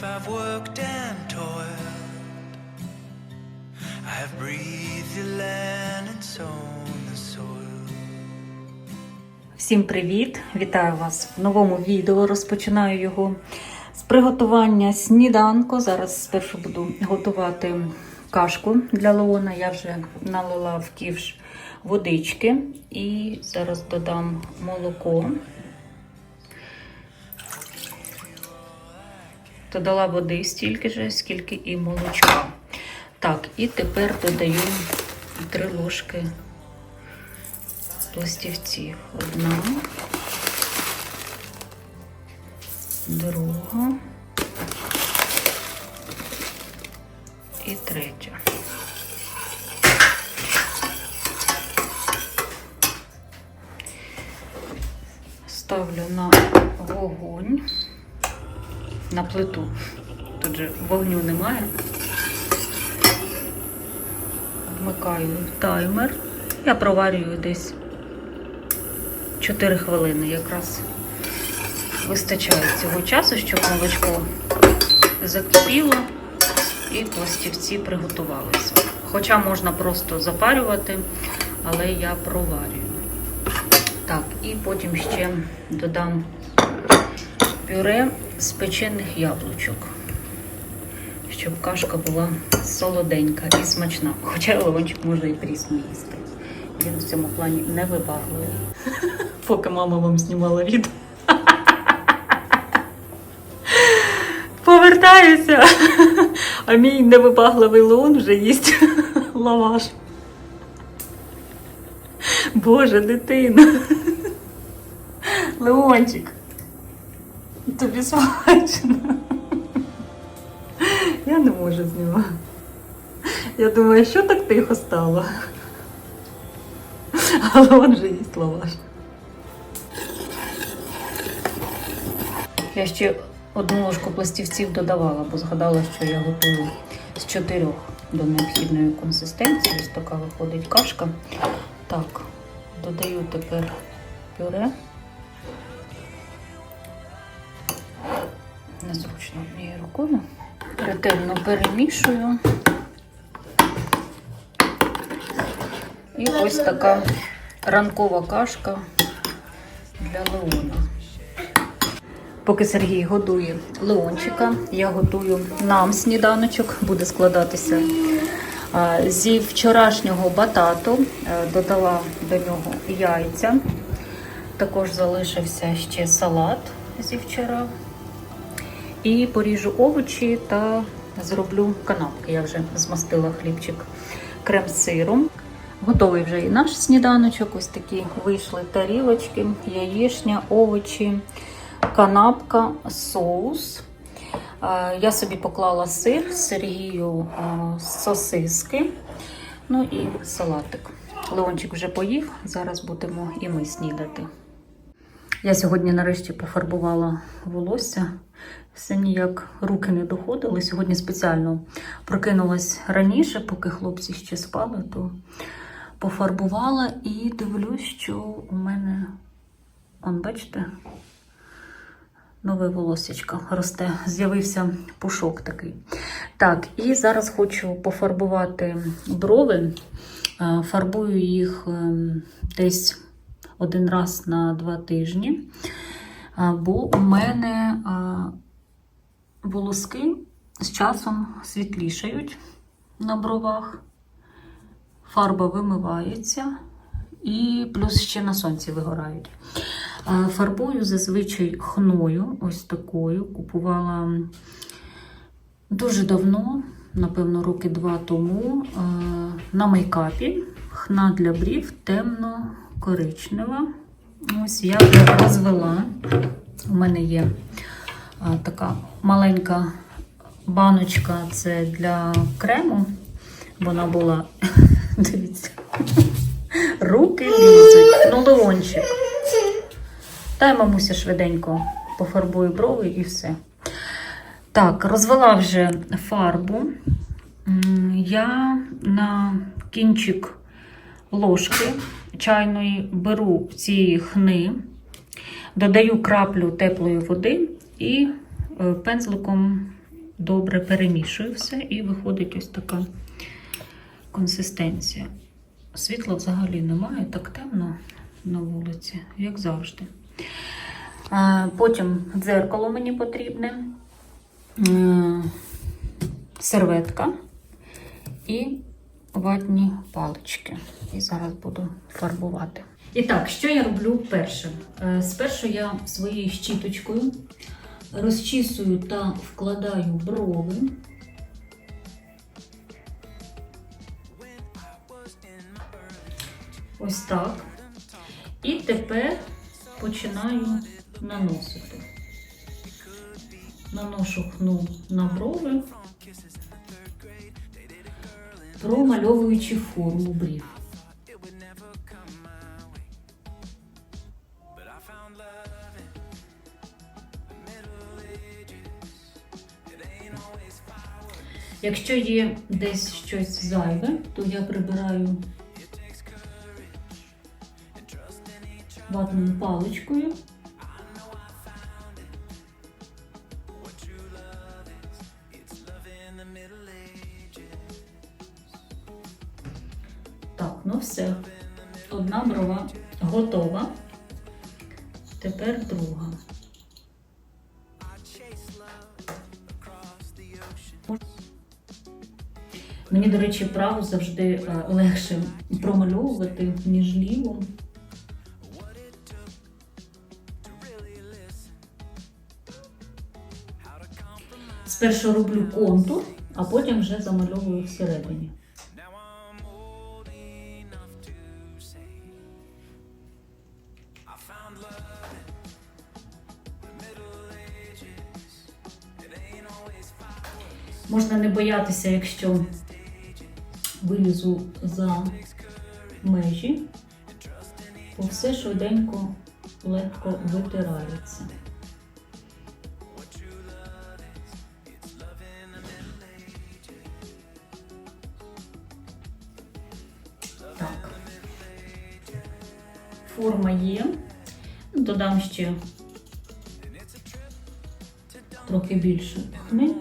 life I've worked and toiled. I have breathed the land and sown the soil. Всім привіт! Вітаю вас в новому відео. Розпочинаю його з приготування сніданку. Зараз спершу буду готувати кашку для Леона. Я вже налила в ківш водички і зараз додам молоко. Додала води стільки ж, скільки і молочка. Так, і тепер додаю три ложки пластівців. Одна, друга і третя. Ставлю на вогонь, на плиту. Тут же вогню немає. Вмикаю таймер. Я проварюю десь 4 хвилини якраз вистачає цього часу, щоб молочко закипіло і пластівці приготувалися. Хоча можна просто запарювати, але я проварюю. Так, і потім ще додам пюре з печених яблучок, щоб кашка була солоденька і смачна. Хоча Левончик може і прісно їсти. Він в цьому плані невибагливий. Поки мама вам знімала відео. Повертаюся. А мій невибагливий Леон вже їсть лаваш. Боже, дитина. Леончик. Тобі смачно. Я не можу знімати. Я думаю, що так тихо стало. Але он же їсть лаваш. Я ще одну ложку пластівців додавала, бо згадала, що я готую з чотирьох до необхідної консистенції. Ось така виходить кашка. Так, додаю тепер пюре. Незручно однією рукою. Ретельно перемішую. І ось така ранкова кашка для Леона. Поки Сергій годує Леончика, я готую нам сніданочок, буде складатися зі вчорашнього батату. Е, Додала до нього яйця. Також залишився ще салат зі вчора. І поріжу овочі та зроблю канапки. Я вже змастила хлібчик крем сиром. Готовий вже і наш сніданочок. Ось такі вийшли тарілочки, яєчня, овочі, канапка, соус. Е, Я собі поклала сир, Сергію е, сосиски, ну і салатик. Леончик вже поїв, зараз будемо і ми снідати. Я сьогодні нарешті пофарбувала волосся. Все ніяк руки не доходили. Сьогодні спеціально прокинулась раніше, поки хлопці ще спали, то пофарбувала і дивлюсь, що у мене, он, бачите, нове волосечко росте. З'явився пушок такий. Так, і зараз хочу пофарбувати брови. Е, Фарбую їх ем, десь один раз на два тижні. Бо у мене а, волоски з часом світлішають на бровах, фарба вимивається і плюс ще на сонці вигорають. А, Фарбую зазвичай хною, ось такою. Купувала дуже давно, напевно, роки два тому, на мейкапі. Хна для брів темно-коричнева. Ось я розвела. У мене є така маленька баночка це для крему. Вона була, дивіться, руки лізуть. Ну, леончик. Дай мамуся швиденько пофарбую брови і все. Так, розвела вже фарбу. Я на кінчик ложки чайної беру цієї хни, додаю краплю теплої води і е, пензликом добре перемішую все і виходить ось така консистенція. Світла взагалі немає, так темно на вулиці, як завжди. Потім дзеркало мені потрібне, серветка і ватні палички. І зараз буду фарбувати. І так, що я роблю першим? Е, Спершу я своєю щіточкою розчісую та вкладаю брови. Ось так. І тепер починаю наносити. Наношу хну на брови, промальовуючи форму брів. Якщо є десь щось зайве, то я прибираю ватною паличкою. Так, ну все. Одна брова готова. Тепер друга. Мені, до речі, праву завжди е, легше промальовувати, ніж ліву. Спершу роблю контур, а потім вже замальовую всередині. Можна не боятися, якщо вилізу за межі, бо все швиденько легко витирається. Так. Форма є. Додам ще трохи більше хни.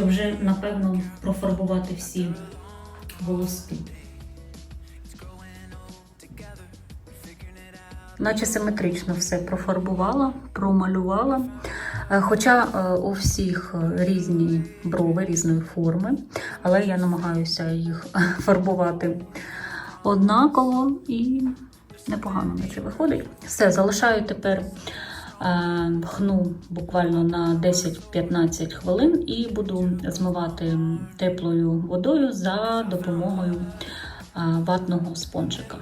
Щоб вже, напевно, профарбувати всі волоски. Наче симетрично все профарбувала, промалювала. Е, Хоча е, у всіх е, різні брови різної форми, але я намагаюся їх фарбувати однаково і непогано наче виходить. Все, залишаю тепер е, хну буквально на 10-15 хвилин і буду змивати теплою водою за допомогою е, ватного спонжика.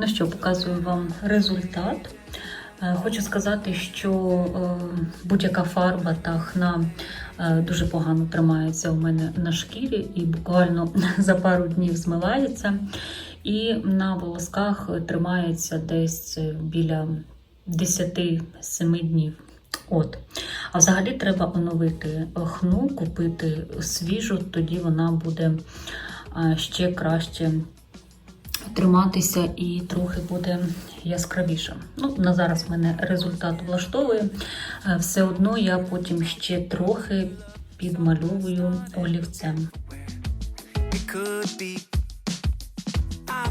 Ну що, показую вам результат. Е, Хочу сказати, що е, будь-яка фарба та хна е, дуже погано тримається у мене на шкірі і буквально за пару днів змивається. І на волосках тримається десь біля 10-7 днів. От. А взагалі треба оновити хну, купити свіжу, тоді вона буде ще краще триматися і трохи буде яскравіше. Ну, на зараз мене результат влаштовує. Е, Все одно я потім ще трохи підмальовую олівцем. it could be. I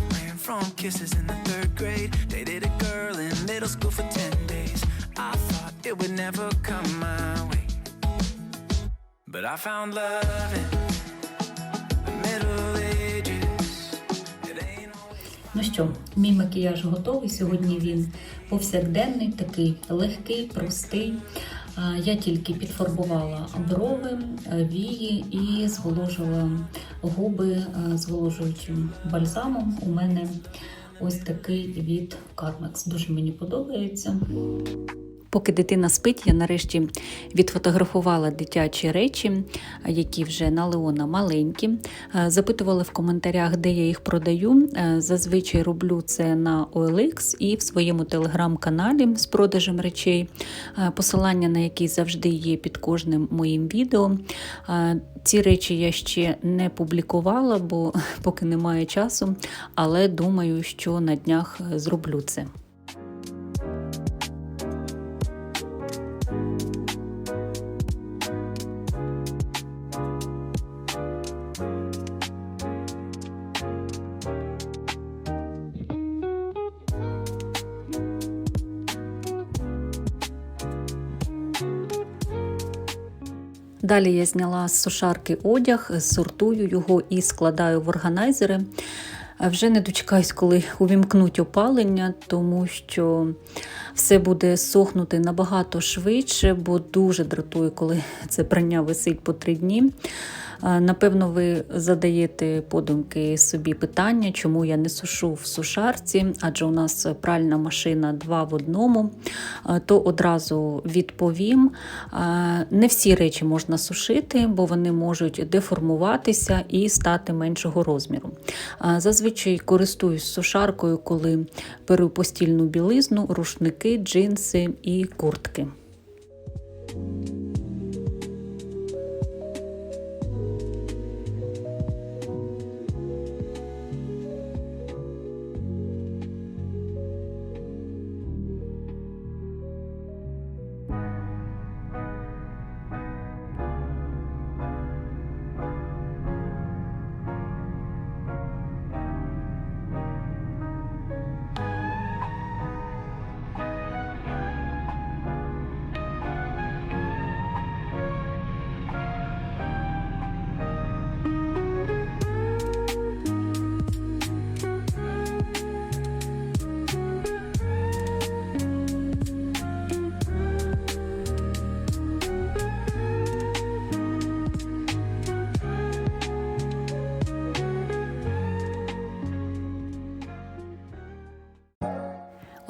Ну що, мій макіяж готовий. Сьогодні він повсякденний, такий легкий, простий. Я тільки підфарбувала брови, е, вії і зволожила губи зголожуючим зволожуючим бальзамом. У мене Ось такий від Carmex. Дуже мені подобається. Поки дитина спить, я нарешті відфотографувала дитячі речі, які вже на Леона маленькі. Е, Запитували в коментарях, де я їх продаю. Е, Зазвичай роблю це на OLX і в своєму телеграм-каналі з продажем речей, е, посилання на який завжди є під кожним моїм відео. Ці речі я ще не публікувала, бо поки немає часу, але думаю, що на днях зроблю це. Далі я зняла з сушарки одяг, сортую його і складаю в органайзери. Вже не дочекаюсь, коли увімкнуть опалення, тому що все буде сохнути набагато швидше, бо дуже дратує, коли це прання висить по три дні. А, Напевно, ви задаєте подумки собі питання, чому я не сушу в сушарці, адже у нас пральна машина два в одному. То одразу відповім. Не всі речі можна сушити, бо вони можуть деформуватися і стати меншого розміру. Зазвичай користуюсь сушаркою, коли беру постільну білизну, рушники, джинси і куртки.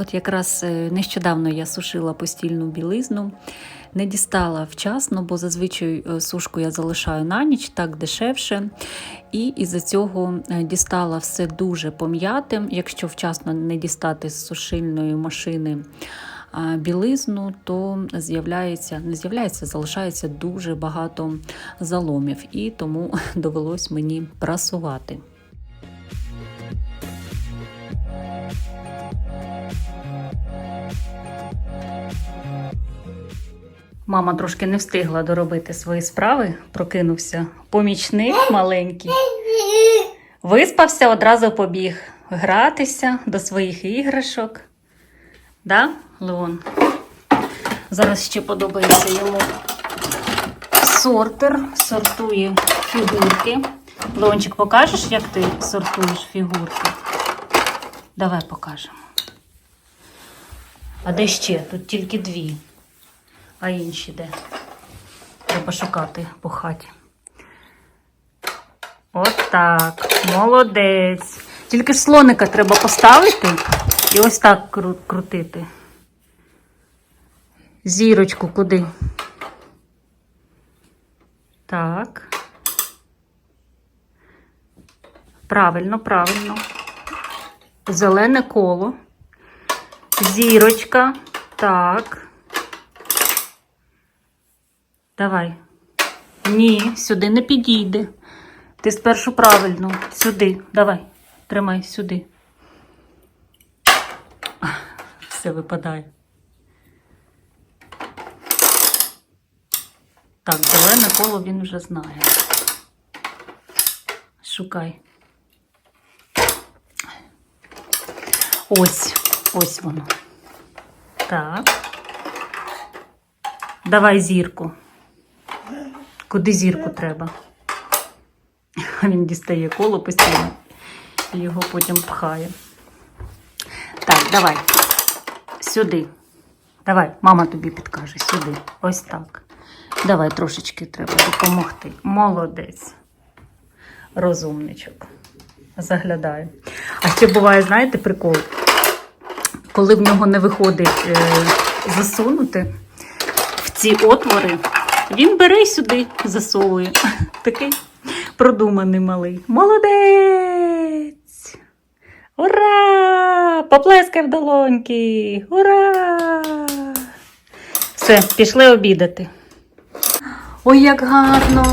От якраз е, нещодавно я сушила постільну білизну, не дістала вчасно, бо зазвичай е, сушку я залишаю на ніч, так дешевше. І із-за цього е, дістала все дуже пом'ятим. Якщо вчасно не дістати з сушильної машини білизну, то з'являється, не з'являється, залишається дуже багато заломів, і тому довелось мені прасувати. Мама трошки не встигла доробити свої справи, прокинувся помічник маленький. Виспався, одразу побіг гратися до своїх іграшок. Да, Леон? Зараз ще подобається йому сортер, сортує фігурки. Леончик, покажеш, як ти сортуєш фігурки? Давай покажемо. А де ще? Тут тільки дві. А інші де? Треба шукати по хаті. От так. Молодець. Тільки слоника треба поставити і ось так кру- крутити. Зірочку куди? Так. Правильно, правильно. Зелене коло. Зірочка. Так. Давай. Ні, сюди не підійде. Ти спершу правильно. Сюди. Давай. Тримай сюди. Все випадає. Так, зелене коло він вже знає. Шукай. Ось, ось воно. Так. Давай зірку. Куди зірку треба? Він дістає коло постійно і його потім пхає. Так, давай. Сюди. Давай, мама тобі підкаже. Сюди. Ось так. Давай трошечки треба допомогти. Молодець. Розумничок. заглядає. А ще буває, знаєте, прикол, коли в нього не виходить е, засунути в ці отвори, він бере сюди засовує. Такий продуманий малий. Молодець! Ура! Поплескай в долоньки! Ура! Все, пішли обідати. Ой, як гарно!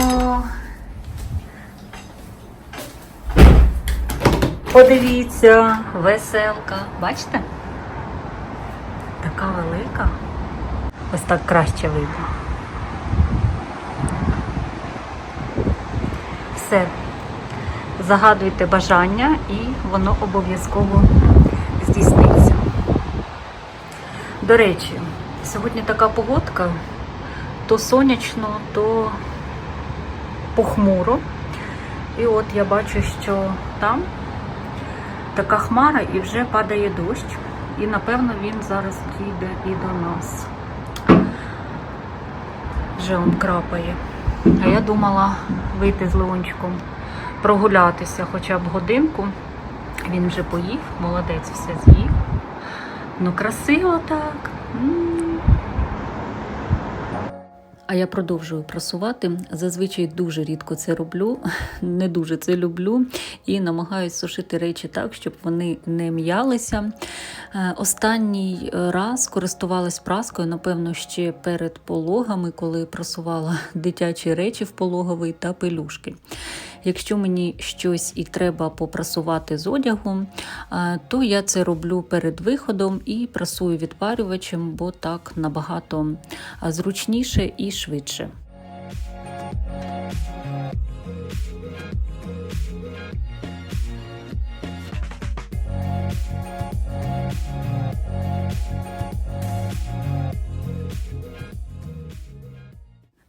Подивіться, веселка. Бачите? Така велика. Ось так краще видно. Все. Загадуйте бажання і воно обов'язково здійсниться. До речі, сьогодні така погодка, то сонячно, то похмуро. І от я бачу, що там така хмара і вже падає дощ. І напевно він зараз дійде і до нас. Вже он крапає. А я думала вийти з Леончиком, прогулятися хоча б годинку. Він вже поїв, молодець, все з'їв. Ну, красиво так. А я продовжую прасувати. Зазвичай дуже рідко це роблю, не дуже це люблю і намагаюся сушити речі так, щоб вони не м'ялися. Е, Останній раз користувалась праскою, напевно, ще перед пологами, коли прасувала дитячі речі в пологовий та пелюшки. Якщо мені щось і треба попрасувати з одягом, е, то я це роблю перед виходом і прасую відпарювачем, бо так набагато е, зручніше і швидше.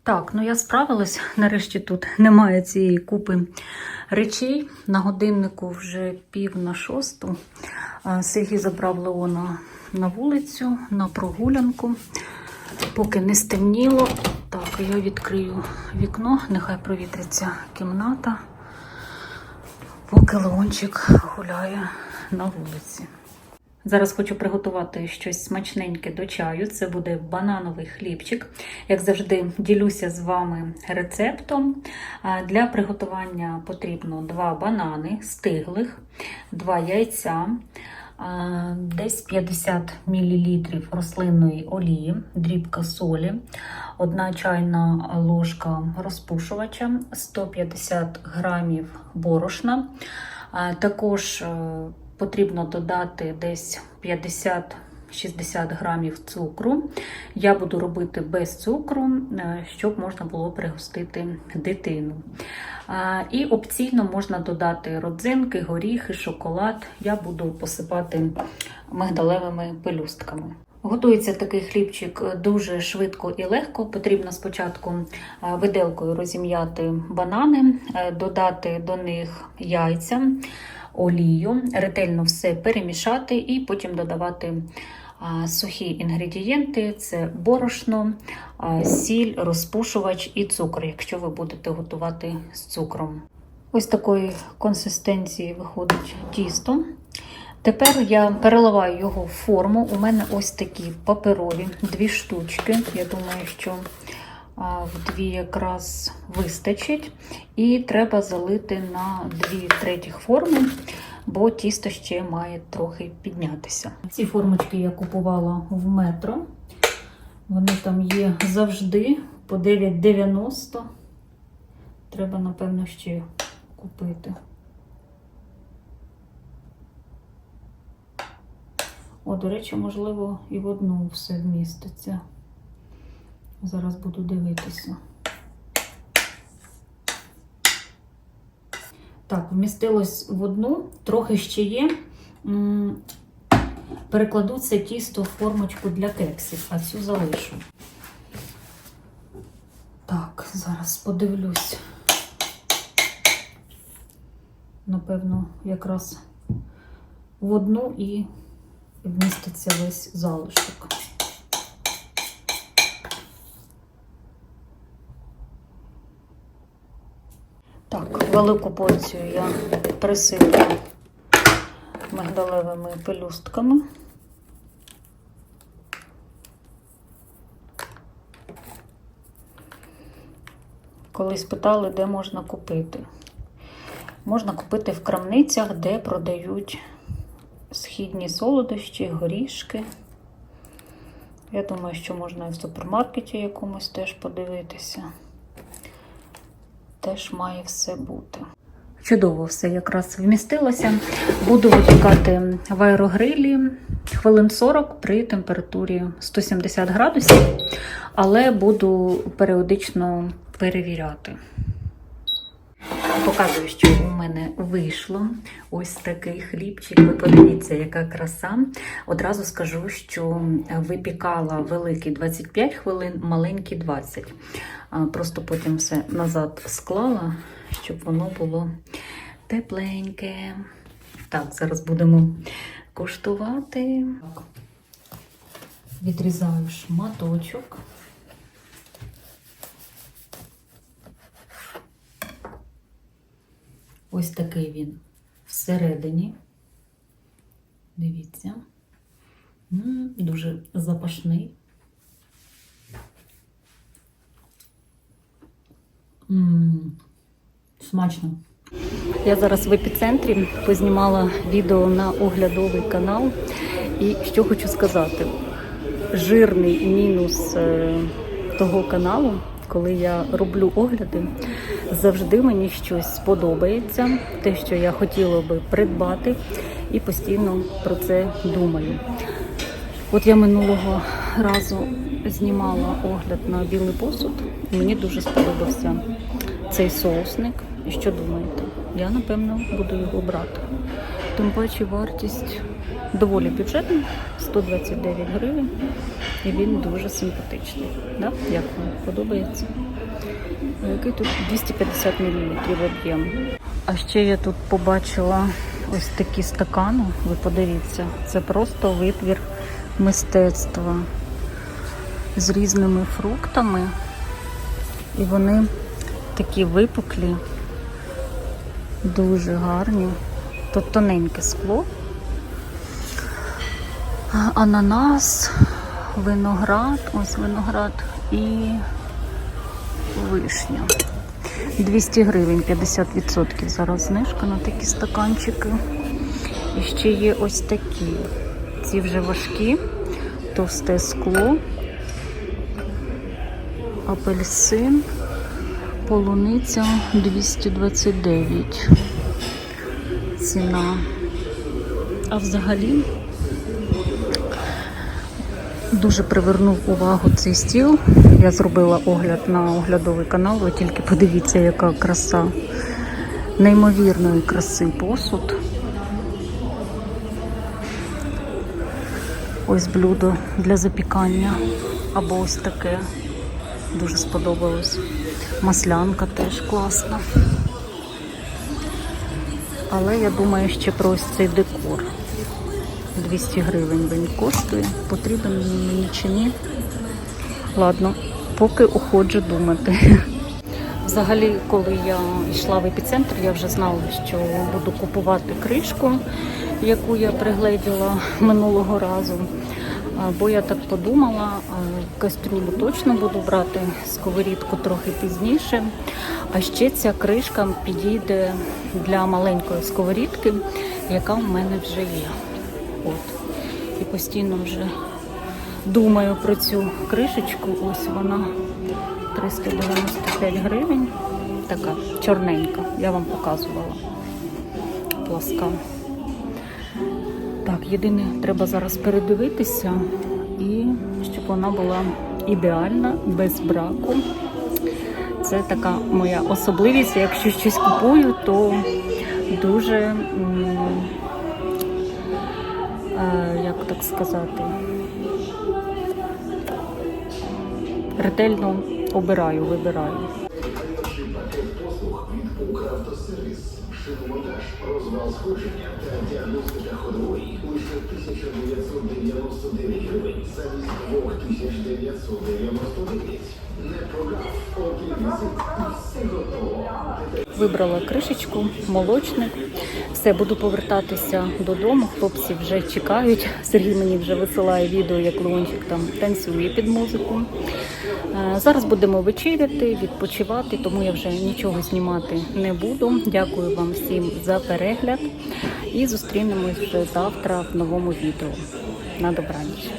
Так, ну я справилась. Нарешті тут немає цієї купи речей. На годиннику вже пів на шосту. А, Сергій забрав Леона на вулицю, на прогулянку. Поки не стемніло. Так, я відкрию вікно, нехай провітриться кімната. Поки Леончик гуляє на вулиці. Зараз хочу приготувати щось смачненьке до чаю. Це буде банановий хлібчик. Як завжди, ділюся з вами рецептом. Для приготування потрібно 2 банани стиглих, 2 яйця, десь 50 мл рослинної олії, дрібка солі, 1 чайна ложка розпушувача, 150 грамів борошна. Також е, потрібно додати десь 50-60 грамів цукру. Я буду робити без цукру, е, щоб можна було пригостити дитину. І опційно можна додати родзинки, горіхи, шоколад. Я буду посипати мигдалевими пелюстками. Готується такий хлібчик дуже швидко і легко. Потрібно спочатку е, виделкою розім'яти банани, е, додати до них яйця, олію, ретельно все перемішати і потім додавати сухі інгредієнти: це борошно, сіль, розпушувач і цукор, якщо ви будете готувати з цукром. Ось такої консистенції виходить тісто. Тепер я переливаю його в форму. У мене ось такі паперові дві штучки. Я думаю, що в дві якраз вистачить. І треба залити на дві третіх форми, бо тісто ще має трохи піднятися. Ці формочки я купувала в метро. Вони там є завжди по 9,90. Треба, напевно, ще купити. О, до речі, можливо, і в одну все вміститься. Зараз буду дивитися. Так, вмістилось в одну, трохи ще є. Перекладу це тісто в формочку для кексів, а цю залишу. Так, зараз подивлюсь. Напевно, якраз в одну і вміститься весь залишок. Так, Велику порцію я присиплю мигдалевими пелюстками. Колись питали, де можна купити. Можна купити в крамницях, де продають східні солодощі, горішки. Я думаю, що можна і в супермаркеті якомусь теж подивитися. Теж має все бути. Чудово все якраз вмістилося. Буду випікати в аерогрилі хвилин 40 при температурі 170 градусів, але буду періодично перевіряти. Показую, що у мене вийшло ось такий хлібчик. Ви подивіться, яка краса. Одразу скажу, що випікала великий 25 хвилин, маленький 20. Просто потім все назад склала, щоб воно було тепленьке. Так, зараз будемо куштувати. Відрізаю шматочок. Ось такий він всередині. Дивіться. Дуже запашний. Смачно. Я зараз в епіцентрі познімала відео на оглядовий канал. І що хочу сказати: жирний мінус е, того каналу, коли я роблю огляди, завжди мені щось сподобається, те, що я хотіла би придбати, і постійно про це думаю. От я минулого разу знімала огляд на білий посуд. і Мені дуже сподобався цей соусник. І що думаєте? Я напевно буду його брати. Тим паче вартість доволі бюджетна 129 гривень. І він дуже симпатичний. Да? Як вам подобається? Який тут 250 мл об'єм. А ще я тут побачила ось такі стакани. Ви подивіться, це просто витвір мистецтва з різними фруктами. І вони такі випуклі, дуже гарні. Тут тоненьке скло. Ананас, виноград, ось виноград і вишня. 200 гривень, 50% зараз знижка на такі стаканчики. І ще є ось такі. Ці вже важкі, товсте скло, апельсин, полуниця 229. Ціна. А взагалі дуже привернув увагу цей стіл. Я зробила огляд на оглядовий канал. Ви тільки подивіться, яка краса. Неймовірної краси посуд. Ось блюдо для запікання. Або ось таке. Дуже сподобалось. Маслянка теж класна. Але я думаю ще про ось цей декор. 200 гривень він коштує. Потрібен мені чи ні. Ладно, поки уходжу думати. Взагалі, коли я йшла в епіцентр, я вже знала, що буду купувати кришку, яку я пригледіла минулого разу. Бо я так подумала, кастрюлю точно буду брати, сковорідку трохи пізніше. А ще ця кришка підійде для маленької сковорідки, яка в мене вже є. От. І постійно вже думаю про цю кришечку. Ось вона 395 гривень. Така чорненька. Я вам показувала. Пласка. Так, єдине, треба зараз передивитися, і щоб вона була ідеальна, без браку. Це така моя особливість. Якщо щось купую, то дуже, е, як так сказати, ретельно обираю, вибираю. Укравтосервіс, шиномонтаж, розвал сходження та діагностика ходової лише 1999 гривень замість 2999. Не прогав. Один візит і все готово. Вибрала кришечку, молочник. Все, буду повертатися додому. Хлопці вже чекають. Сергій мені вже висилає відео, як Леончик там танцює під музику. Е, Зараз будемо вечеряти, відпочивати, тому я вже нічого знімати не буду. Дякую вам всім за перегляд і зустрінемось завтра в новому відео. На добраніч.